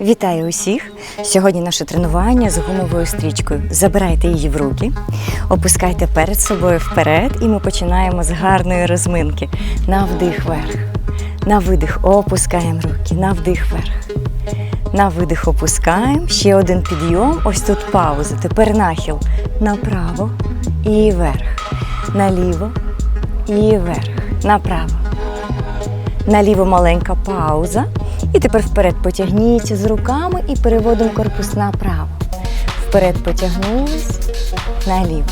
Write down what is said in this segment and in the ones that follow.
Вітаю усіх! Сьогодні наше тренування з гумовою стрічкою. Забирайте її в руки, опускайте перед собою вперед, і ми починаємо з гарної розминки. На вдих вверх. На видих опускаємо руки, на вдих вверх. На видих опускаємо. Ще один підйом. Ось тут пауза. Тепер нахил. Направо і вверх. Наліво і вверх. Направо. Наліво маленька пауза. І тепер вперед потягніться з руками і переводимо корпус направо. Вперед потягнулись, наліво.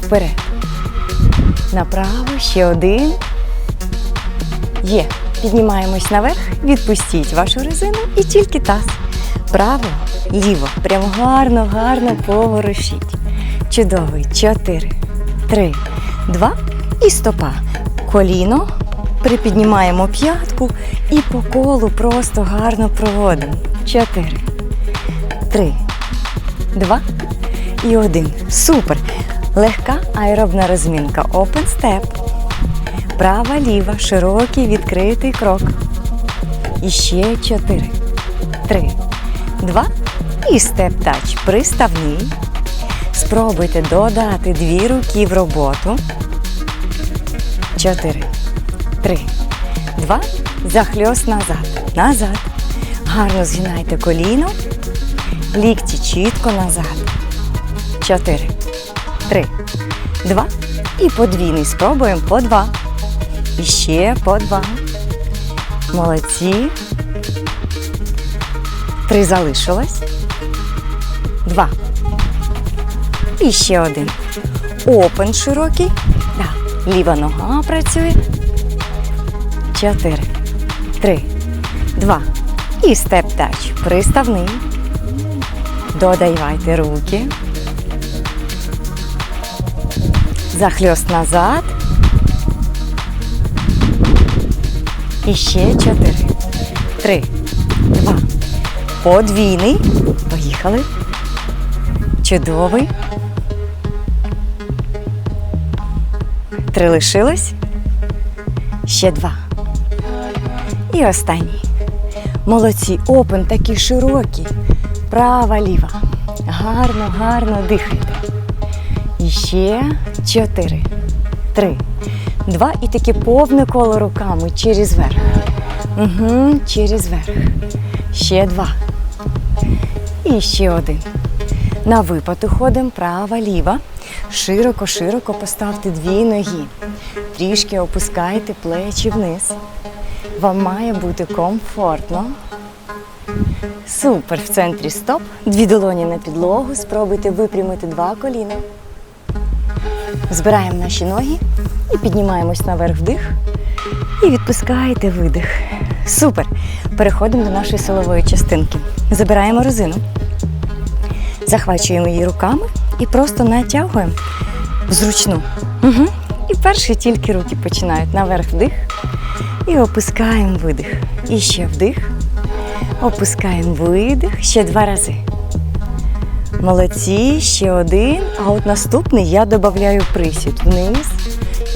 Вперед. Направо, ще один. Є. Піднімаємось наверх, відпустіть вашу резину і тільки таз. Право, ліво. Прямо гарно, гарно поворушіть. Чудовий. Чотири, три, два і стопа. Коліно. Припіднімаємо п'ятку і по колу просто гарно проводимо. Чотири, три, два і один. Супер. Легка аеробна розмінка. Open step. Права, ліва, широкий відкритий крок. І ще чотири, три, два і степ-тач. Приставний. Спробуйте додати дві руки в роботу. Чотири, три, два. Захльост назад. Назад. Гарно згинайте коліно. Лікті чітко назад. Чотири, три, два. І подвійний. Спробуємо по два. І ще по два. Молодці. Три залишилось. Два. І ще один. Опен широкий. Да. Ліва нога працює. Чотири. Три. Два. І степ-тач. Приставний. Додавайте руки. Захльост назад. І ще чотири. Три. Два. Подвійний. Поїхали. Чудовий. Три лишилось. Ще два. І останній. Молодці. Опен такий широкий. Права, ліва. Гарно, гарно дихайте. І ще чотири. Три. Два і таке повне коло руками через верх. Угу, через верх. Ще два. І ще один. На випад уходимо права, ліва. Широко, широко поставте дві ноги. Трішки опускайте плечі вниз. Вам має бути комфортно. Супер. В центрі стоп. Дві долоні на підлогу. Спробуйте випрямити два коліна. Збираємо наші ноги і піднімаємось наверх вдих. І відпускаєте видих. Супер. Переходимо до нашої силової частинки. Забираємо резину. Захвачуємо її руками і просто натягуємо зручну. Угу. І перші тільки руки починають наверх вдих. І опускаємо видих. І ще вдих. Опускаємо видих. Ще два рази. Молодці, ще один. А от наступний я додаю присід вниз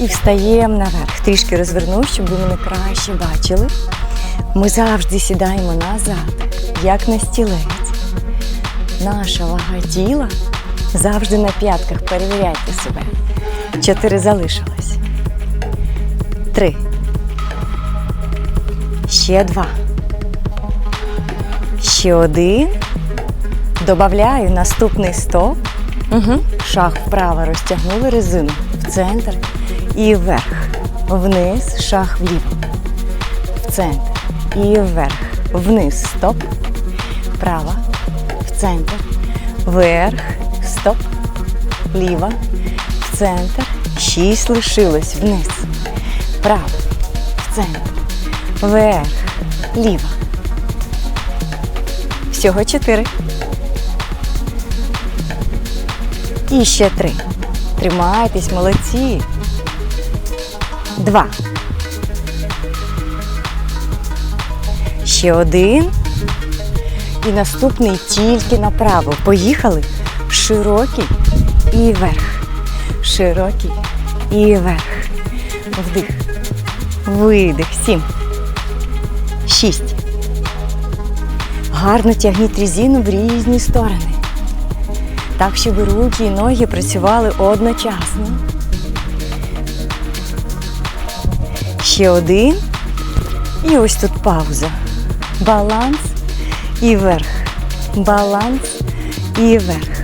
і встаємо наверх. Трішки розверну, щоб ви мене краще бачили. Ми завжди сідаємо назад, як на стілець. Наша вага тіла завжди на п'ятках. Перевіряйте себе. Чотири залишилось. Три. Ще два. Ще один. Добавляю наступний стоп. Угу. Шаг вправо розтягнули резину в центр і вверх. Вниз, шаг вліво. В центр. І вверх. Вниз. Стоп. Вправо. В центр. Вверх. Стоп. Ліво. В центр. Шість лишилось. Вниз. Вправо. В центр. Вверх. Ліво. Всього чотири. І ще три. Тримайтесь, молодці. Два. Ще один. І наступний тільки направо. Поїхали. Широкий і вверх. Широкий і вверх. Вдих. Видих. Сім. Гарно тягніть різину в різні сторони. Так, щоб руки і ноги працювали одночасно. Ще один. І ось тут пауза. Баланс і вверх. Баланс і вверх.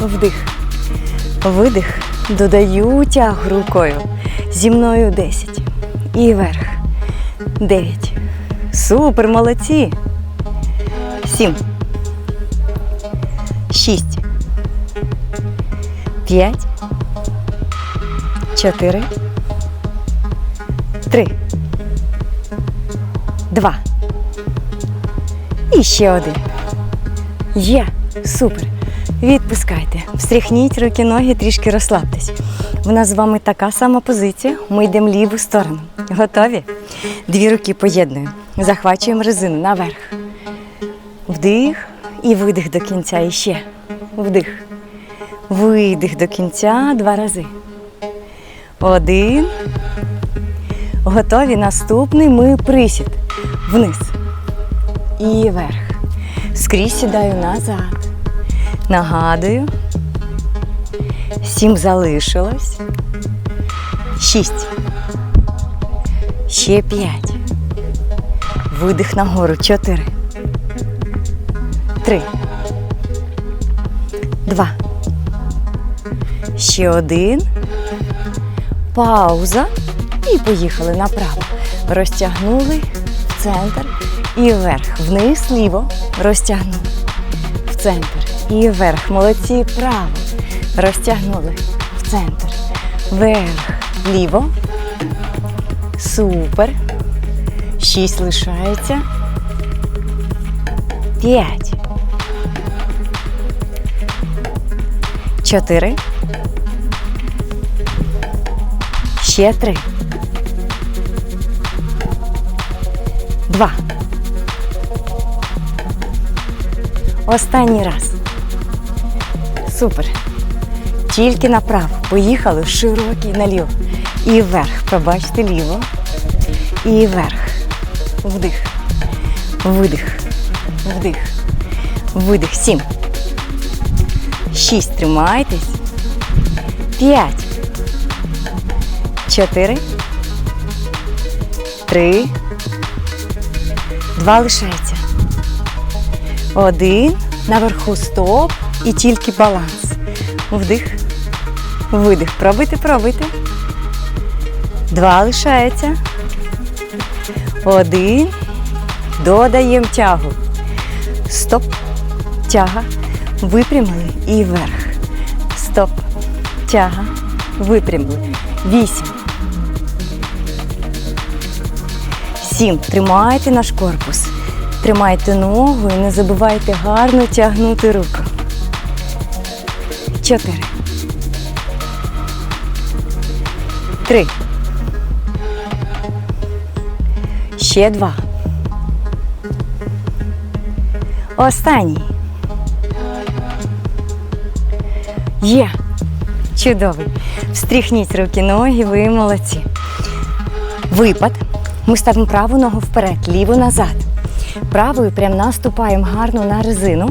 Вдих. Видих. Додаю тяг рукою. Зі мною 10. І вверх. 9. Супер, молодці. 7. 6. 5. 4. 3. 2. І ще один. Є. Супер. Відпускайте. Встряхніть руки, ноги, трішки розслабтесь. У нас з вами така сама позиція. Ми йдемо ліву сторону. Готові? Дві руки поєднуємо. Захвачуємо резину наверх. Вдих і видих до кінця. І ще. Вдих. Видих до кінця два рази. Один. Готові. Наступний ми присід. Вниз. І вверх. Скрізь сідаю назад. Нагадую. Сім залишилось. Шість. Ще п'ять. Видих нагору. Чотири. Три. Два. Ще один. Пауза. І поїхали направо. Розтягнули в центр і вверх. Вниз, ліво. Розтягнули. В центр. І вверх. Молодці. Право. Розтягнули. В центр. Вверх. Ліво. Супер. Шість лишається. П'ять. Чотири. Ще три. Два. Останній раз. Супер. Тільки направо. Поїхали широкий наліво. І вверх. Пробачте ліво. І вверх. Вдих. Видих. Вдих. Видих. Сім. Шість. Тримайтесь. П'ять. Чотири. Три. Два лишається. Один. Наверху стоп. І тільки баланс. Вдих. Видих. Пробуйте, пробуйте. Два лишається. Один. Додаємо тягу. Стоп. Тяга. Випрямили і вверх. Стоп. Тяга. Випрямили. Вісім. Сім. Тримайте наш корпус. Тримайте ногу і не забувайте гарно тягнути руку. Чотири. Три. Ще два. Останній. Є. Чудовий. Встряхніть руки, ноги, ви молодці. Випад. Ми ставимо праву ногу вперед, ліву назад. Правою прям наступаємо гарно на резину,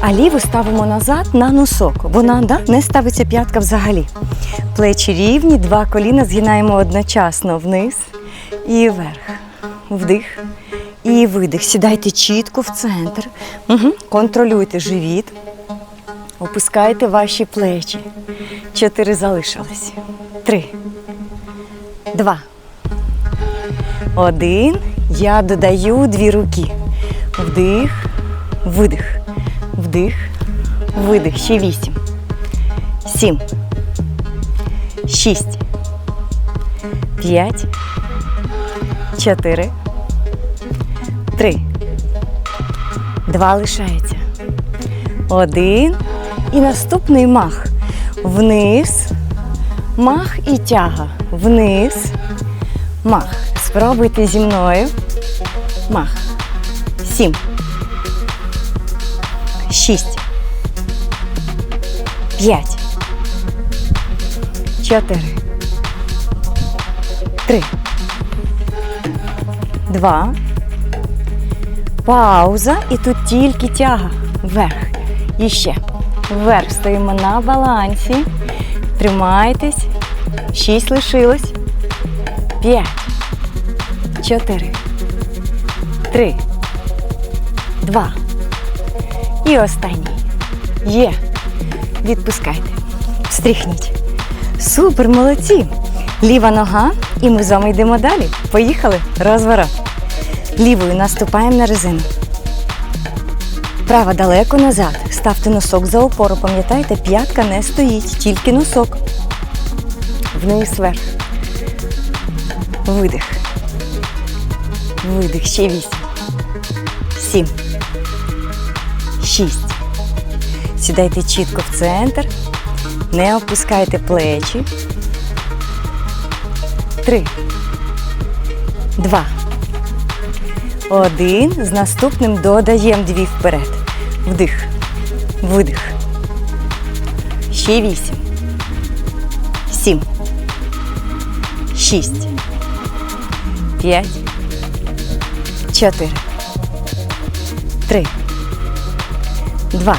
а ліву ставимо назад на носок. Вона да, не ставиться п'ятка взагалі. Плечі рівні, два коліна згинаємо одночасно вниз і вверх. Вдих і видих. Сідайте чітко в центр. Угу. Контролюйте живіт. Опускайте ваші плечі. Чотири залишилось. Три. Два. Один. Я додаю дві руки. Вдих, видих. Вдих, видих. Ще вісім. Сім. Шість. П'ять. Чотири. Три. Два лишається. Один. І наступний мах. Вниз. Мах і тяга. Вниз. Мах. Спробуйте зі мною. Мах. Сім. Шість. П'ять. Чотири. Три. Два. Пауза. І тут тільки тяга. Вверх. І ще. Вверх. Стоїмо на балансі. Тримайтесь. Шість лишилось. П'ять. Чотири. Три. Два. І останній. Є. Відпускайте. Стріхніть. Супер, молодці. Ліва нога, і ми з вами йдемо далі. Поїхали. Розворот. Лівою наступаємо на резину. Права далеко назад. Ставте носок за опору. Пам'ятайте, п'ятка не стоїть, тільки носок. Вниз вверх. Видих. Видих. Ще вісім. Сім. Шість. Сідайте чітко в центр. Не опускайте плечі. Три. Два. Один. З наступним додаємо дві вперед. Вдих. Видих. Ще вісім. Сім. Шість. П'ять. Чотири. Три. Два.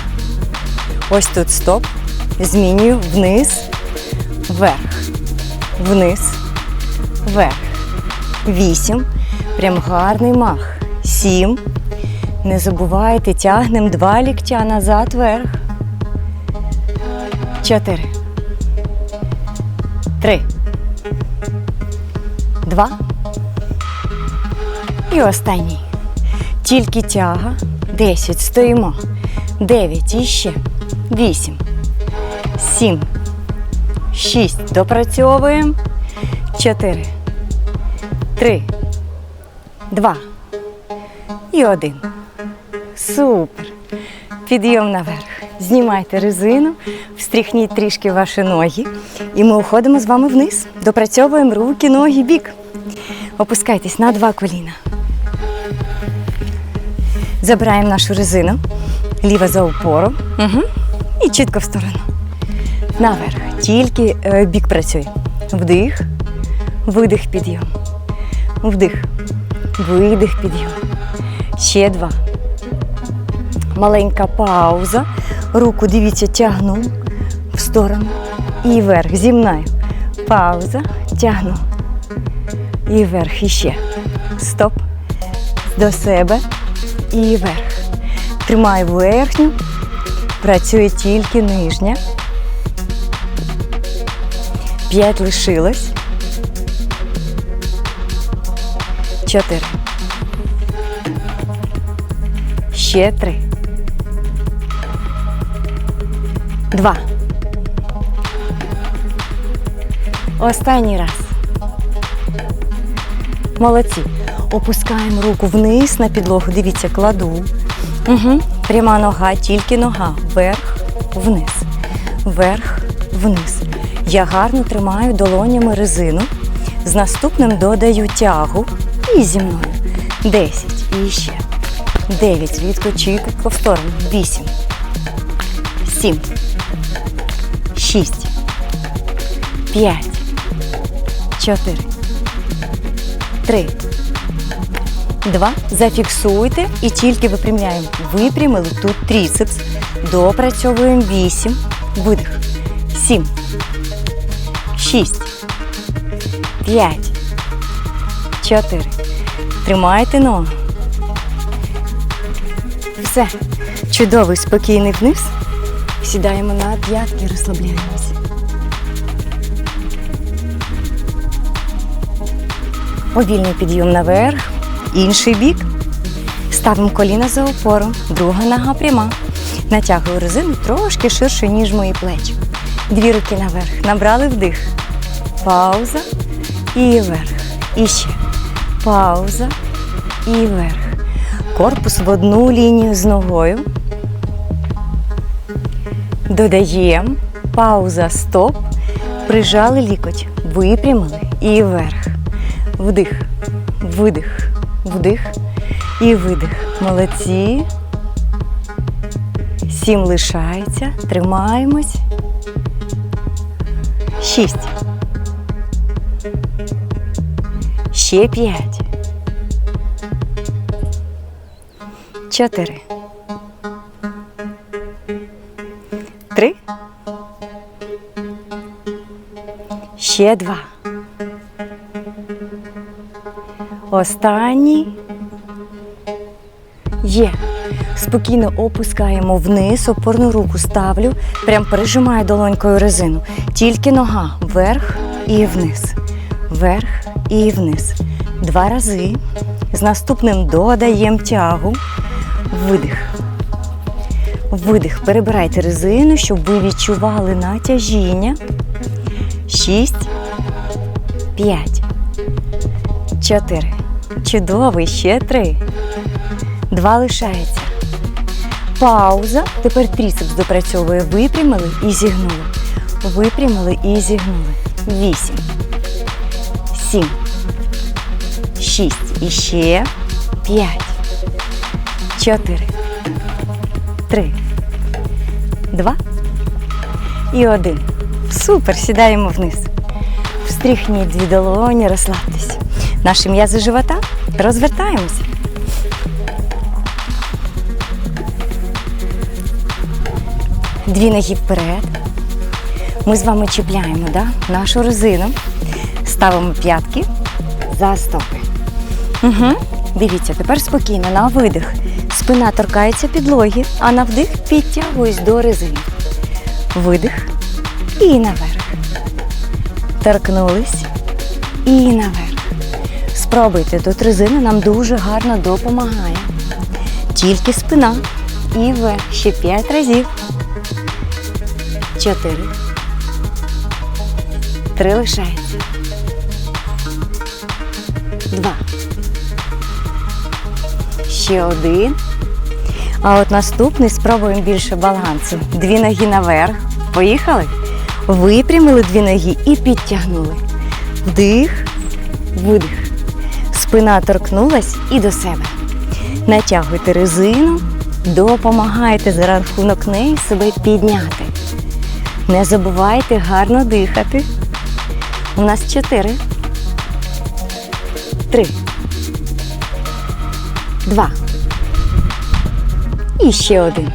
Ось тут стоп. Змінюю вниз, вверх, вниз, вверх. Вісім. Прям гарний мах. Сім. Не забувайте, тягнемо два ліктя назад вверх. Чотири. Три. Два. І останній. Тільки тяга. Десять. Стоїмо. Дев'ять. І ще. Вісім. Сім. Шість. Допрацьовуємо. Чотири. Три. Два. І один. Супер. Підйом наверх. Знімайте резину, встряхніть трішки ваші ноги. І ми уходимо з вами вниз. Допрацьовуємо руки, ноги, бік. Опускайтесь на два коліна. Забираємо нашу резину. Ліва за опору. Угу. І чітко в сторону. Наверх. Тільки е, бік працює. Вдих, видих, підйом. Вдих, видих, підйом. Ще два. Маленька пауза. Руку, дивіться, тягну в сторону. І вверх. Зі мною. Пауза. Тягну. І вверх. І ще. Стоп. До себе. І вверх. Тримаю верхню. Працює тільки нижня. П'ять лишилось. Чотири. Ще три. Два. Останній раз. Молодці. Опускаємо руку вниз на підлогу. Дивіться, кладу. Угу. Пряма нога, тільки нога. Вверх, вниз. Вверх, вниз. Я гарно тримаю долонями резину. З наступним додаю тягу. І зі мною. Десять. І ще. Дев'ять. Рідко, чітко в сторону. Вісім. Сім. Шість. П'ять. Чотири. Три. Два. Зафіксуйте і тільки випрямляємо. Випрямили тут тріцепс. Допрацьовуємо вісім. Видих. Сім. Шість. П'ять. Чотири. Тримайте ногу. Все. Чудовий спокійний вниз. Сідаємо на п'ятки, розслабляємося. Повільний підйом наверх. Інший бік. Ставимо коліна за опору. Друга нога пряма. Натягую резину трошки ширше, ніж мої плечі. Дві руки наверх. Набрали вдих. Пауза. І вверх. І ще. Пауза. І вверх. Корпус в одну лінію з ногою. Додаємо. Пауза, стоп. Прижали лікоть. Випрямили і вверх. Вдих. Видих. Вдих. І видих. Молодці. Сім лишається. Тримаємось. Шість. Ще п'ять. чотири. Три. Ще два. Останній. Є. Спокійно опускаємо вниз, опорну руку ставлю, прям прижимаю долонькою резину. Тільки нога вверх і вниз. Вверх і вниз. Два рази. З наступним додаємо тягу. Видих. Видих. Перебирайте резину, щоб ви відчували натяжіння. Шість. П'ять. Чотири. Чудовий. Ще три. Два лишається. Пауза. Тепер тріцепс допрацьовує. Випрямили і зігнули. Випрямили і зігнули. Вісім. Сім. Шість. І ще. П'ять. Чотири. Три. Два. І один. Супер. Сідаємо вниз. Встряхніть дві долоні, розслабтесь. Наші м'язи живота. Розвертаємося. Дві ноги вперед. Ми з вами чіпляємо да, нашу резину, ставимо п'ятки за стопи. Угу. Дивіться, тепер спокійно на видих. Спина торкається підлоги, а на вдих підтягуюсь до резини. Видих і наверх. Торкнулись і наверх. Спробуйте, тут резина нам дуже гарно допомагає. Тільки спина і вверх. Ще п'ять разів. Чотири. Три лишається. Два. Ще один. А от наступний спробуємо більше балансу. Дві ноги наверх. Поїхали. Випрямили дві ноги і підтягнули. Вдих, видих. Спина торкнулась і до себе. Натягуйте резину, допомагайте за рахунок неї себе підняти. Не забувайте гарно дихати. У нас чотири. Три. Два. І ще один.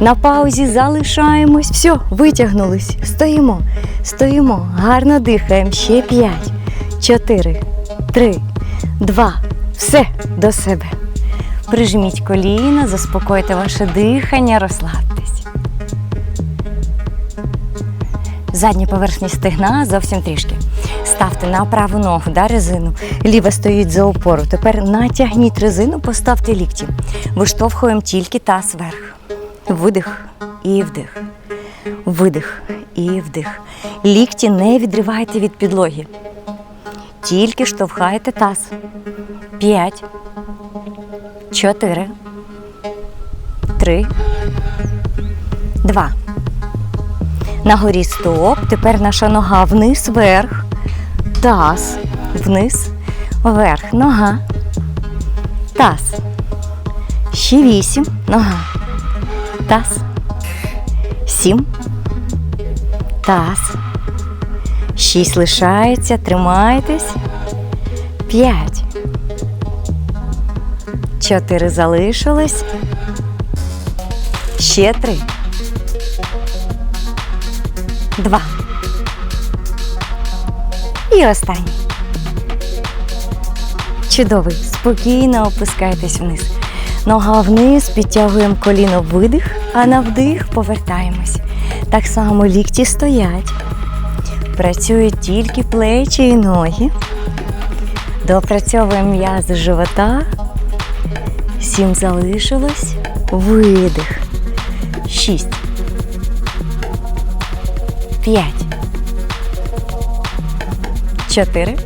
На паузі залишаємось. Все, витягнулись. Стоїмо. Стоїмо. Гарно дихаємо. Ще п'ять. Чотири. Три. Два. Все до себе. Прижміть коліна, заспокойте ваше дихання, розслабтесь. Задня поверхня стегна зовсім трішки. Ставте на праву ногу да, резину. Ліва стоїть за опору. Тепер натягніть резину, поставте лікті. Виштовхуємо тільки таз вверх. Видих і вдих. Видих і вдих. Лікті не відривайте від підлоги. Тільки штовхайте таз. П'ять. Чотири. Три. Два. На горі стоп. Тепер наша нога вниз, вверх. Таз. Вниз. Вверх. Нога. Таз. Ще вісім. Нога. Таз. Сім. Таз. Шість лишається. Тримайтесь. П'ять. Чотири залишилось. Ще три. Два. І останній. Чудовий. Спокійно опускайтесь вниз. Нога вниз, підтягуємо коліно видих, а на вдих повертаємось. Так само лікті стоять. Працюють тільки плечі і ноги. Допрацьовуємо м'язи живота. Сім залишилось. Видих. Шість. П'ять. Чотири.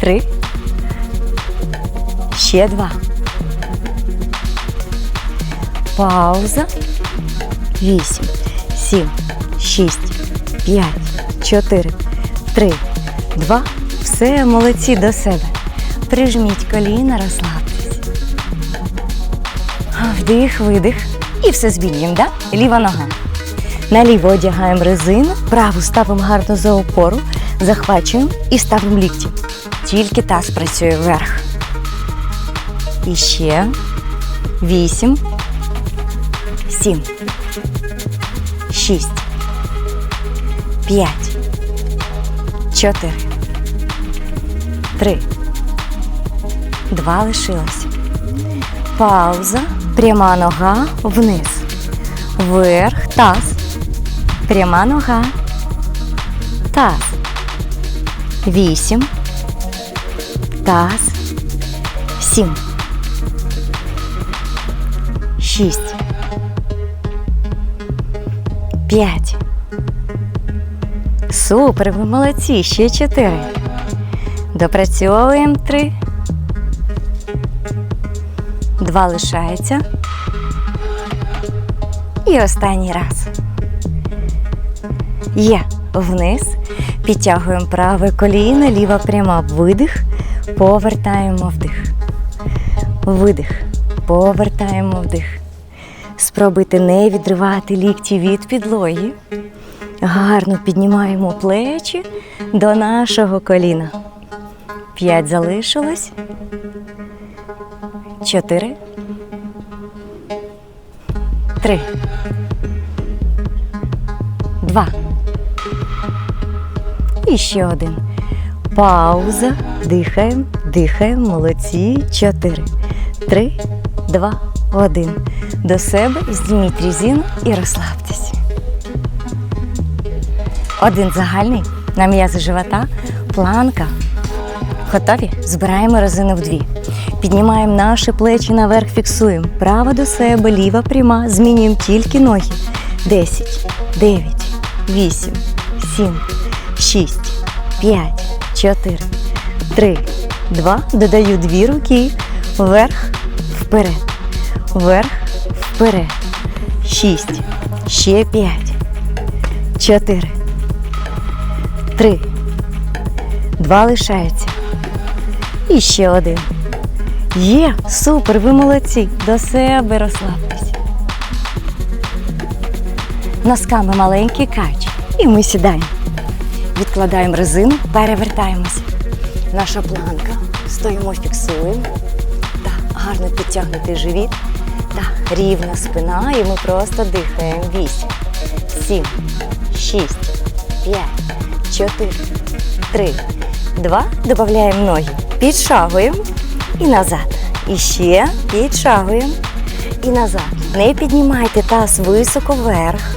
Три. Ще два. Пауза. Вісім. Сім. Шість. П'ять. Чотири. Три. Два. Все, молодці до себе. Прижміть коліна, розслабтесь. Вдих, видих. І все змінюємо, да? Ліва нога. Наліво одягаємо резину, праву ставимо гарно за опору, захвачуємо і ставимо лікті. Тільки таз працює вверх. І ще. Вісім. Сім. Шість. П'ять. Чотири. Три. Два лишилось. Пауза. Пряма нога вниз. Вверх. Таз. Пряма нога. Таз. Вісім. Таз. Сім. Шість. П'ять. Супер, ви молодці. Ще чотири. Допрацьовуємо три. Два лишається. І останній раз. Є. Вниз. Підтягуємо праве коліно, ліва пряма. Видих. Повертаємо вдих. Видих. Повертаємо вдих. Спробуйте не відривати лікті від підлоги. Гарно піднімаємо плечі до нашого коліна. П'ять залишилось. Чотири. Три. Два. І ще один. Пауза. Дихаємо, дихаємо, молодці. Чотири. Три, два, один. До себе зніміть різину і розслабтесь. Один загальний на м'язи живота, планка. Готові? Збираємо резину вдві. Піднімаємо наші плечі наверх, фіксуємо. Право до себе, ліва пряма. Змінюємо тільки ноги. 10, 9, 8, 7, 6, 5, 4, 3, 2. Додаю дві руки. Вверх, вперед. Вверх, вперед. 6, ще 5, 4, 3, 2 лишається. І ще один. Є, супер, ви молодці. До себе розслабтесь. Носками маленький кач. І ми сідаємо. Відкладаємо резину, перевертаємося. Наша планка. Стоїмо, фіксуємо. Так, гарно підтягнутий живіт. Так, рівна спина, і ми просто дихаємо. Вісім, сім, шість, п'ять, чотири, три, два. Додаємо ноги. Підшагуємо і назад. І ще підшагуємо і назад. Не піднімайте таз високо вверх.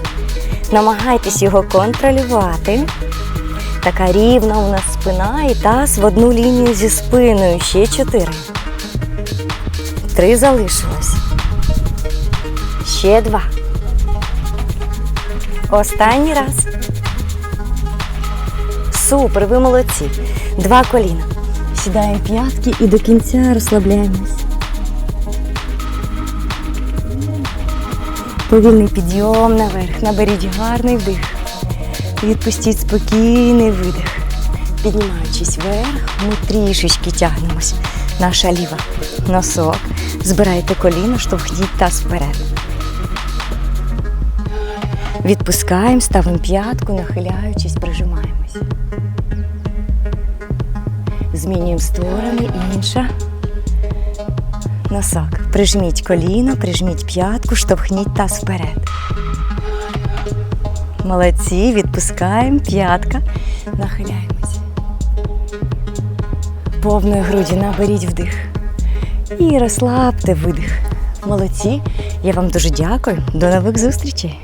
Намагайтесь його контролювати. Така рівна у нас спина і таз в одну лінію зі спиною. Ще чотири. Три залишилось. Ще два. Останній раз. Супер, ви молодці. Два коліна. Сідаємо п'ятки і до кінця розслабляємось. Повільний підйом наверх. Наберіть гарний вдих. Відпустіть спокійний видих. Піднімаючись вверх, ми трішечки тягнемось. Наша ліва носок. Збирайте коліно, штовхніть таз вперед. Відпускаємо, ставимо п'ятку, нахиляючись, прижимаємось. Змінюємо сторони, інша. Носок. Прижміть коліно, прижміть п'ятку, штовхніть таз вперед. Молодці, відпускаємо, п'ятка, нахиляємось. Повною груді наберіть вдих. І розслабте видих. Молодці. Я вам дуже дякую. До нових зустрічей.